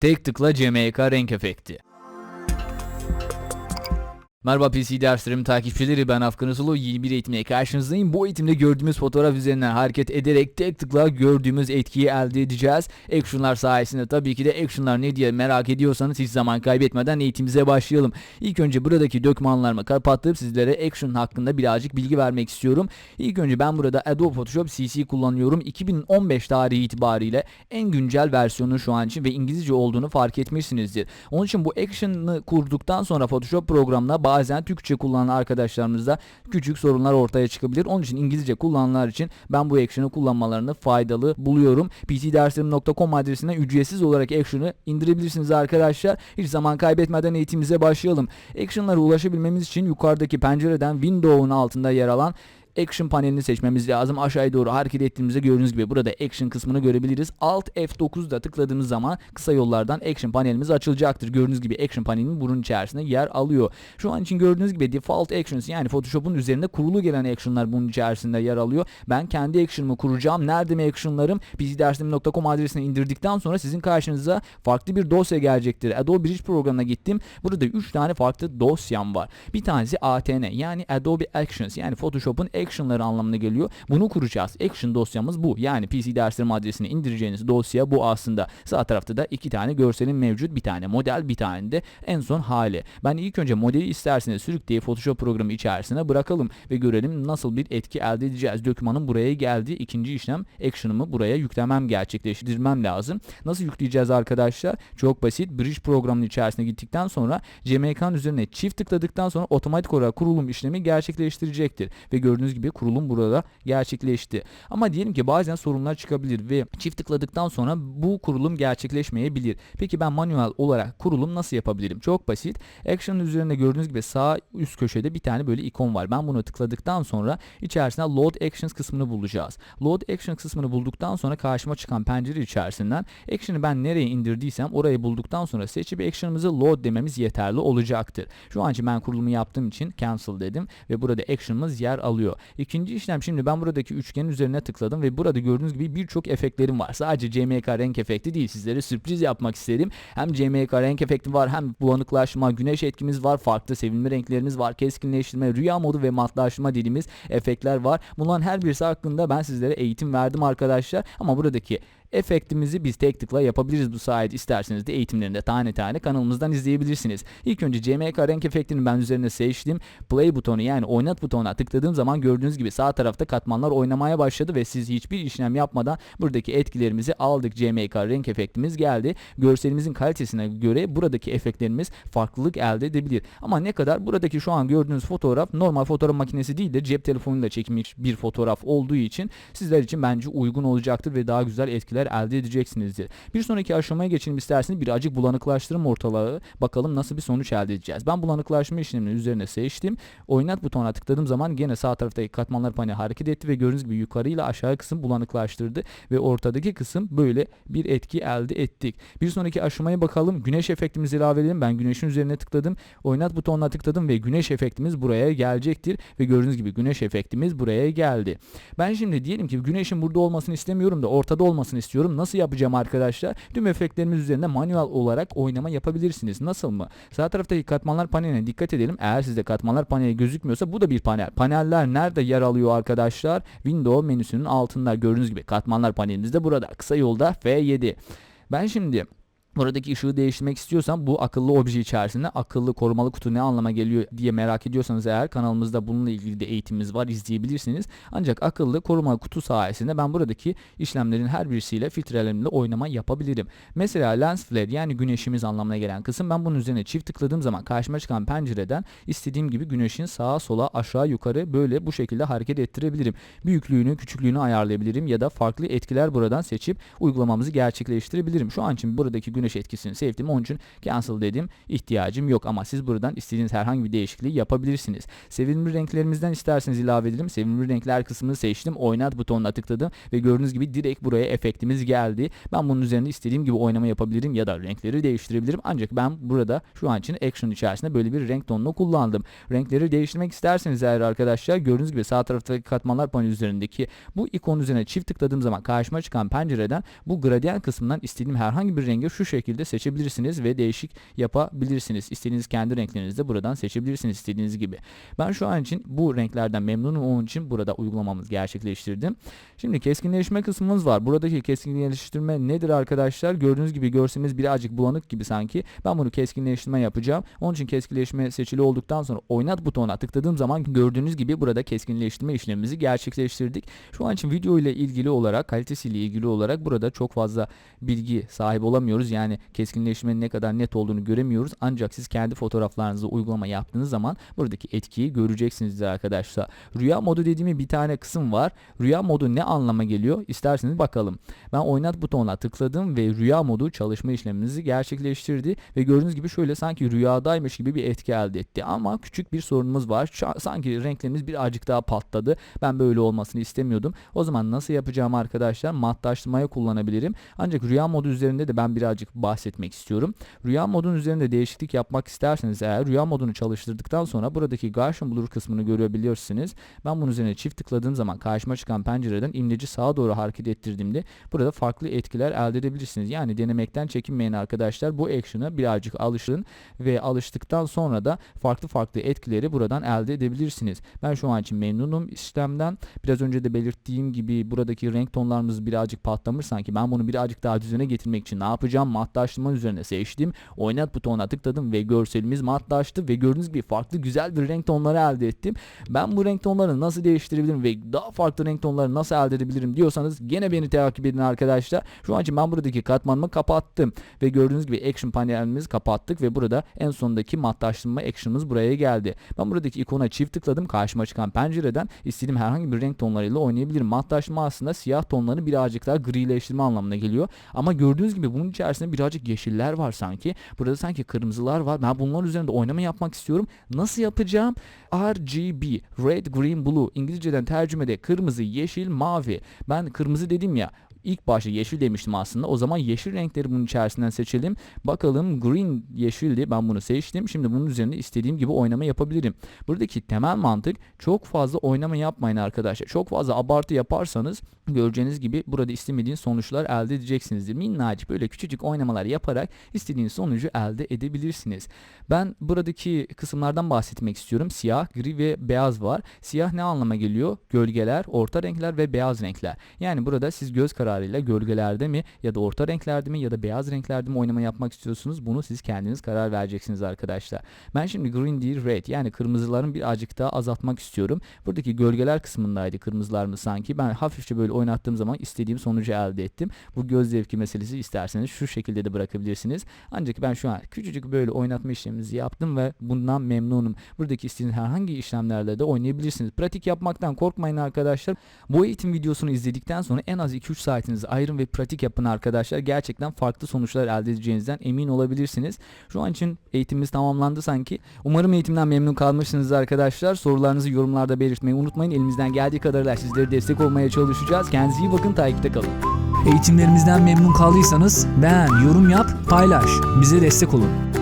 Tek tıkla CMYK renk efekti. Merhaba PC derslerim takipçileri ben Afgan Asulu yeni bir eğitimle karşınızdayım. Bu eğitimde gördüğümüz fotoğraf üzerinden hareket ederek tek tıkla gördüğümüz etkiyi elde edeceğiz. Action'lar sayesinde tabii ki de action'lar ne diye merak ediyorsanız hiç zaman kaybetmeden eğitimimize başlayalım. İlk önce buradaki dokümanlarımı kapatıp sizlere action hakkında birazcık bilgi vermek istiyorum. İlk önce ben burada Adobe Photoshop CC kullanıyorum. 2015 tarihi itibariyle en güncel versiyonu şu an için ve İngilizce olduğunu fark etmişsinizdir. Onun için bu action'ı kurduktan sonra Photoshop programına bazen Türkçe kullanan arkadaşlarımızda küçük sorunlar ortaya çıkabilir. Onun için İngilizce kullananlar için ben bu action'ı kullanmalarını faydalı buluyorum. pcderslerim.com adresinden ücretsiz olarak action'ı indirebilirsiniz arkadaşlar. Hiç zaman kaybetmeden eğitimimize başlayalım. Action'lara ulaşabilmemiz için yukarıdaki pencereden Windows'un altında yer alan Action panelini seçmemiz lazım. Aşağıya doğru hareket ettiğimizde gördüğünüz gibi burada Action kısmını görebiliriz. Alt F9'da tıkladığımız zaman kısa yollardan Action panelimiz açılacaktır. Gördüğünüz gibi Action panelinin bunun içerisinde yer alıyor. Şu an için gördüğünüz gibi Default Actions yani Photoshop'un üzerinde kurulu gelen action'lar bunun içerisinde yer alıyor. Ben kendi action'ımı kuracağım. Nerede mi action'larım? pcderslerim.com adresine indirdikten sonra sizin karşınıza farklı bir dosya gelecektir. Adobe Bridge programına gittim. Burada 3 tane farklı dosyam var. Bir tanesi ATN yani Adobe Actions yani Photoshop'un action'ları anlamına geliyor. Bunu kuracağız. Action dosyamız bu. Yani PC derslerim adresine indireceğiniz dosya bu aslında. Sağ tarafta da iki tane görselin mevcut. Bir tane model bir tane de en son hali. Ben ilk önce modeli isterseniz sürükleyip Photoshop programı içerisine bırakalım ve görelim nasıl bir etki elde edeceğiz. Dokümanın buraya geldi. İkinci işlem action'ımı buraya yüklemem gerçekleştirmem lazım. Nasıl yükleyeceğiz arkadaşlar? Çok basit. Bridge programının içerisine gittikten sonra CMYK'nın üzerine çift tıkladıktan sonra otomatik olarak kurulum işlemi gerçekleştirecektir. Ve gördüğünüz gibi kurulum burada gerçekleşti. Ama diyelim ki bazen sorunlar çıkabilir ve çift tıkladıktan sonra bu kurulum gerçekleşmeyebilir. Peki ben manuel olarak kurulum nasıl yapabilirim? Çok basit. Action'ın üzerinde gördüğünüz gibi sağ üst köşede bir tane böyle ikon var. Ben bunu tıkladıktan sonra içerisinde Load Actions kısmını bulacağız. Load Action kısmını bulduktan sonra karşıma çıkan pencere içerisinden Action'ı ben nereye indirdiysem orayı bulduktan sonra seçip Action'ımızı load dememiz yeterli olacaktır. Şu an için ben kurulumu yaptığım için cancel dedim ve burada Action'ımız yer alıyor. İkinci işlem şimdi ben buradaki üçgenin üzerine tıkladım ve burada gördüğünüz gibi birçok efektlerim var. Sadece CMYK renk efekti değil sizlere sürpriz yapmak istedim. Hem CMYK renk efekti var hem bulanıklaşma, güneş etkimiz var, farklı sevilme renklerimiz var, keskinleştirme, rüya modu ve matlaşma dediğimiz efektler var. Bunların her birisi hakkında ben sizlere eğitim verdim arkadaşlar. Ama buradaki efektimizi biz tek tıkla yapabiliriz bu sayede isterseniz de eğitimlerinde tane tane kanalımızdan izleyebilirsiniz. İlk önce CMYK renk efektini ben üzerine seçtim. Play butonu yani oynat butonuna tıkladığım zaman gördüğünüz gibi sağ tarafta katmanlar oynamaya başladı ve siz hiçbir işlem yapmadan buradaki etkilerimizi aldık. CMYK renk efektimiz geldi. Görselimizin kalitesine göre buradaki efektlerimiz farklılık elde edebilir. Ama ne kadar buradaki şu an gördüğünüz fotoğraf normal fotoğraf makinesi değil de cep telefonuyla çekilmiş bir fotoğraf olduğu için sizler için bence uygun olacaktır ve daha güzel etkiler elde edeceksinizdir. Bir sonraki aşamaya geçelim isterseniz birazcık bulanıklaştırım ortalığı. Bakalım nasıl bir sonuç elde edeceğiz. Ben bulanıklaşma işleminin üzerine seçtim. Oynat butonuna tıkladığım zaman gene sağ taraftaki katmanlar paneli hareket etti ve gördüğünüz gibi yukarı ile aşağı kısım bulanıklaştırdı ve ortadaki kısım böyle bir etki elde ettik. Bir sonraki aşamaya bakalım. Güneş efektimizi ilave edelim. Ben güneşin üzerine tıkladım. Oynat butonuna tıkladım ve güneş efektimiz buraya gelecektir ve gördüğünüz gibi güneş efektimiz buraya geldi. Ben şimdi diyelim ki güneşin burada olmasını istemiyorum da ortada olmasını istiyorum. Nasıl yapacağım arkadaşlar? Tüm efektlerimiz üzerinde manuel olarak oynama yapabilirsiniz. Nasıl mı? Sağ taraftaki katmanlar paneline dikkat edelim. Eğer sizde katmanlar paneli gözükmüyorsa bu da bir panel. Paneller nerede yer alıyor arkadaşlar? Window menüsünün altında gördüğünüz gibi katmanlar panelimiz de burada. Kısa yolda F7. Ben şimdi Buradaki ışığı değiştirmek istiyorsam bu akıllı obje içerisinde akıllı korumalı kutu ne anlama geliyor diye merak ediyorsanız eğer kanalımızda bununla ilgili de eğitimimiz var izleyebilirsiniz. Ancak akıllı korumalı kutu sayesinde ben buradaki işlemlerin her birisiyle filtrelerimle oynama yapabilirim. Mesela lens flare yani güneşimiz anlamına gelen kısım ben bunun üzerine çift tıkladığım zaman karşıma çıkan pencereden istediğim gibi güneşin sağa sola aşağı yukarı böyle bu şekilde hareket ettirebilirim. Büyüklüğünü küçüklüğünü ayarlayabilirim ya da farklı etkiler buradan seçip uygulamamızı gerçekleştirebilirim. Şu an için buradaki güneş etkisini sevdim. Onun için cancel dedim. İhtiyacım yok ama siz buradan istediğiniz herhangi bir değişikliği yapabilirsiniz. Sevimli renklerimizden isterseniz ilave edelim. Sevimli renkler kısmını seçtim. Oynat butonuna tıkladım ve gördüğünüz gibi direkt buraya efektimiz geldi. Ben bunun üzerinde istediğim gibi oynama yapabilirim ya da renkleri değiştirebilirim. Ancak ben burada şu an için action içerisinde böyle bir renk tonunu kullandım. Renkleri değiştirmek isterseniz eğer arkadaşlar gördüğünüz gibi sağ taraftaki katmanlar paneli üzerindeki bu ikon üzerine çift tıkladığım zaman karşıma çıkan pencereden bu gradient kısmından istediğim herhangi bir rengi şu şekilde seçebilirsiniz ve değişik yapabilirsiniz. İstediğiniz kendi renklerinizi de buradan seçebilirsiniz istediğiniz gibi. Ben şu an için bu renklerden memnunum onun için burada uygulamamızı gerçekleştirdim. Şimdi keskinleşme kısmımız var. Buradaki keskinleştirme nedir arkadaşlar? Gördüğünüz gibi görseliniz birazcık bulanık gibi sanki. Ben bunu keskinleştirme yapacağım. Onun için keskinleşme seçili olduktan sonra oynat butonuna tıkladığım zaman gördüğünüz gibi burada keskinleştirme işlemimizi gerçekleştirdik. Şu an için video ile ilgili olarak kalitesiyle ilgili olarak burada çok fazla bilgi sahibi olamıyoruz. Yani keskinleşmenin ne kadar net olduğunu göremiyoruz. Ancak siz kendi fotoğraflarınızı uygulama yaptığınız zaman buradaki etkiyi göreceksinizdir arkadaşlar. Rüya modu dediğim bir tane kısım var. Rüya modu ne anlama geliyor? İsterseniz bakalım. Ben oynat butonuna tıkladım ve rüya modu çalışma işlemimizi gerçekleştirdi ve gördüğünüz gibi şöyle sanki rüyadaymış gibi bir etki elde etti. Ama küçük bir sorunumuz var. Sanki renklerimiz birazcık daha patladı. Ben böyle olmasını istemiyordum. O zaman nasıl yapacağım arkadaşlar? Matlaştırmaya kullanabilirim. Ancak rüya modu üzerinde de ben birazcık bahsetmek istiyorum. Rüya modunun üzerinde değişiklik yapmak isterseniz eğer rüya modunu çalıştırdıktan sonra buradaki Gaussian Blur kısmını görebiliyorsunuz. Ben bunun üzerine çift tıkladığım zaman karşıma çıkan pencereden imleci sağa doğru hareket ettirdiğimde burada farklı etkiler elde edebilirsiniz. Yani denemekten çekinmeyin arkadaşlar. Bu action'a birazcık alışın ve alıştıktan sonra da farklı farklı etkileri buradan elde edebilirsiniz. Ben şu an için memnunum işlemden. Biraz önce de belirttiğim gibi buradaki renk tonlarımız birazcık patlamış sanki. Ben bunu birazcık daha düzene getirmek için ne yapacağım? Matlaştırma üzerine seçtim. Oynat butonuna tıkladım ve görselimiz matlaştı ve gördüğünüz gibi farklı güzel bir renk tonları elde ettim. Ben bu renk tonlarını nasıl değiştirebilirim ve daha farklı renk tonları nasıl elde edebilirim diyorsanız gene beni takip edin arkadaşlar. Şu an için ben buradaki katmanımı kapattım ve gördüğünüz gibi action panelimizi kapattık ve burada en sondaki matlaştırma action'ımız buraya geldi. Ben buradaki ikona çift tıkladım. Karşıma çıkan pencereden istediğim herhangi bir renk tonlarıyla oynayabilirim. Matlaştırma aslında siyah tonlarını birazcık daha grileştirme anlamına geliyor. Ama gördüğünüz gibi bunun içerisinde birazcık yeşiller var sanki. Burada sanki kırmızılar var. Ben bunların üzerinde oynama yapmak istiyorum. Nasıl yapacağım? RGB, Red, Green, Blue. İngilizceden tercümede kırmızı, yeşil, mavi. Ben kırmızı dedim ya. İlk başta yeşil demiştim aslında. O zaman yeşil renkleri bunun içerisinden seçelim. Bakalım green yeşildi. Ben bunu seçtim. Şimdi bunun üzerinde istediğim gibi oynama yapabilirim. Buradaki temel mantık çok fazla oynama yapmayın arkadaşlar. Çok fazla abartı yaparsanız göreceğiniz gibi burada istemediğiniz sonuçlar elde edeceksinizdir. Minnacık böyle küçücük oynamalar yaparak istediğiniz sonucu elde edebilirsiniz. Ben buradaki kısımlardan bahsetmek istiyorum. Siyah, gri ve beyaz var. Siyah ne anlama geliyor? Gölgeler, orta renkler ve beyaz renkler. Yani burada siz göz kararıyla gölgelerde mi ya da orta renklerde mi ya da beyaz renklerde mi oynama yapmak istiyorsunuz? Bunu siz kendiniz karar vereceksiniz arkadaşlar. Ben şimdi green değil red yani kırmızıların birazcık daha azaltmak istiyorum. Buradaki gölgeler kısmındaydı kırmızılarımız sanki. Ben hafifçe böyle oynattığım zaman istediğim sonucu elde ettim. Bu göz zevki meselesi isterseniz şu şekilde de bırakabilirsiniz. Ancak ben şu an küçücük böyle oynatma işlemimizi yaptım ve bundan memnunum. Buradaki istediğiniz herhangi işlemlerle de oynayabilirsiniz. Pratik yapmaktan korkmayın arkadaşlar. Bu eğitim videosunu izledikten sonra en az 2-3 saatinizi ayırın ve pratik yapın arkadaşlar. Gerçekten farklı sonuçlar elde edeceğinizden emin olabilirsiniz. Şu an için eğitimimiz tamamlandı sanki. Umarım eğitimden memnun kalmışsınız arkadaşlar. Sorularınızı yorumlarda belirtmeyi unutmayın. Elimizden geldiği kadarıyla sizlere destek olmaya çalışacağız. Kendinize iyi bakın, takipte kalın. Eğitimlerimizden memnun kaldıysanız beğen, yorum yap, paylaş. Bize destek olun.